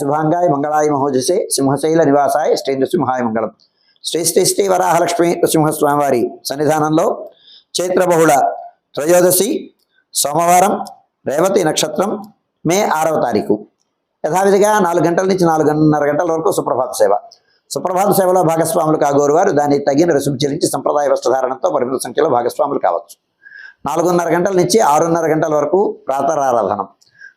శుభాంగాయ మంగళాయ మహోజసే సింహశైల నివాసాయ శ్రీ నృసింహాయ మంగళం. శ్రీ శ్రీ శ్రీ వరాహలక్ష్మి నృసింహస్వామివారి సన్నిధానంలో చైత్రబహుళ త్రయోదశి సోమవారం రేవతి నక్షత్రం మే ఆరవ తారీఖు. యథావిధిగా నాలుగు గంటల నుంచి నాలుగున్నర గంటల వరకు సుప్రభాత సేవ. సుప్రభాత సేవలో భాగస్వాములు కాగోరు వారు దానికి తగిన రుసుము చెల్లించి సంప్రదాయ వస్త్రధారణతో పరిమిత సంఖ్యలో భాగస్వాములు కావచ్చు. నాలుగున్నర గంటల నుంచి ఆరున్నర గంటల వరకు ప్రాతరారాధనం.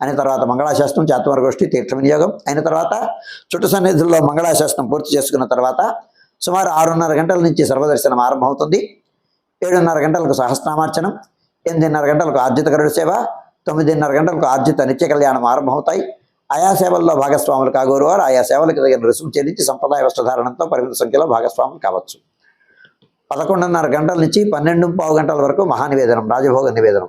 అయిన తర్వాత మంగళాశాస్త్రం చాత్వరగోష్ఠి తీర్థ వినియోగం అయిన తర్వాత చుట్టు సన్నిధుల్లో మంగళాశాస్త్రం పూర్తి చేసుకున్న తర్వాత సుమారు ఆరున్నర గంటల నుంచి సర్వదర్శనం ఆరంభమవుతుంది. ఏడున్నర గంటలకు సహస్రామార్చనం ఎనిమిదిన్నర గంటలకు ఆర్జిత కరుడు సేవ తొమ్మిదిన్నర గంటలకు ఆర్జిత నిత్య కళ్యాణం ఆరంభమవుతాయి. ఆయా సేవల్లో భాగస్వాములు కాగోరు వారు ఆయా సేవలకు తగిన రుసుము చెల్లించి సంప్రదాయ వస్త్రధారణంతో పరిమిత సంఖ్యలో భాగస్వాములు కావచ్చు. పదకొండున్నర గంటల నుంచి పన్నెండు పావు గంటల వరకు మహానివేదనం రాజభోగ నివేదనం.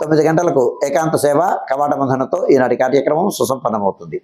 తొమ్మిది గంటలకు ఏకాంత సేవ కవాట బంధనతో ఈనాటి కార్యక్రమం సుసంపన్నమవుతుంది.